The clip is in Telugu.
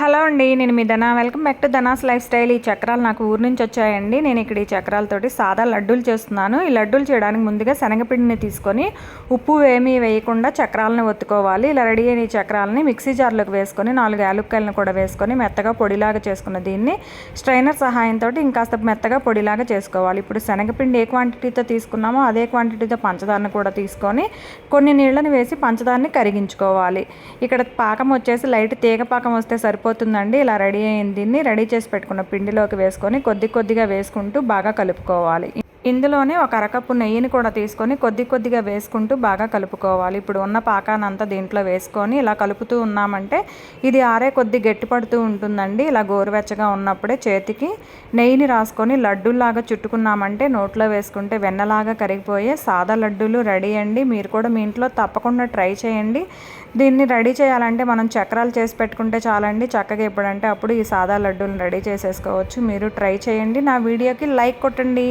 హలో అండి నేను మీ Dhana. Welcome back to Dhana's lifestyle. ఈ చక్రాలు నాకు ఊరు నుంచి వచ్చాయండి. నేను ఇక్కడ ఈ చక్రాలతోటి సాదా లడ్డూలు చేస్తున్నాను. ఈ లడ్డూలు చేయడానికి ముందుగా శనగపిండిని తీసుకొని ఉప్పు ఏమీ వేయకుండా చక్రాలను ఒత్తుకోవాలి. ఇలా రెడీ అయిన ఈ చక్రాలని మిక్సీ జార్లోకి వేసుకొని నాలుగు యాలుక్కాయలను కూడా వేసుకొని మెత్తగా పొడిలాగా చేసుకున్న దీన్ని స్ట్రైనర్ సహాయంతో ఇంకాస్త మెత్తగా పొడిలాగా చేసుకోవాలి. ఇప్పుడు శనగపిండి ఏ క్వాంటిటీతో తీసుకున్నామో అదే క్వాంటిటీతో పంచదారను కూడా తీసుకొని కొన్ని నీళ్ళని వేసి పంచదారని కరిగించుకోవాలి. ఇక్కడ పాకం వచ్చేసి లైట్ తీగ పాకం వస్తే సరిపోతుందండి ఇలా రెడీ అయింది. దీన్ని రెడీ చేసి పెట్టుకున్న పిండిలోకి వేసుకొని కొద్ది కొద్దిగా వేసుకుంటూ బాగా కలుపుకోవాలి. ఇందులోనే ఒక అరకప్పు నెయ్యిని కూడా తీసుకొని కొద్ది కొద్దిగా వేసుకుంటూ బాగా కలుపుకోవాలి. ఇప్పుడు ఉన్న పాకానంతా దీంట్లో వేసుకొని ఇలా కలుపుతూ ఉన్నామంటే ఇది ఆరే కొద్ది గట్టిపడుతూ ఉంటుందండి. ఇలా గోరువెచ్చగా ఉన్నప్పుడే చేతికి నెయ్యిని రాసుకొని లడ్డూలాగా చుట్టుకున్నామంటే నోట్లో వేసుకుంటే వెన్నలాగా కరిగిపోయే సాదా లడ్డూలు రెడీ అండి. మీరు కూడా మీ ఇంట్లో తప్పకుండా ట్రై చేయండి. దీన్ని రెడీ చేయాలంటే మనం చక్రాలు చేసి పెట్టుకుంటే చాలండి. చక్కగా ఎప్పుడంటే అప్పుడు ఈ సాదా లడ్డూలను రెడీ చేసేసుకోవచ్చు. మీరు ట్రై చేయండి. నా వీడియోకి లైక్ కొట్టండి.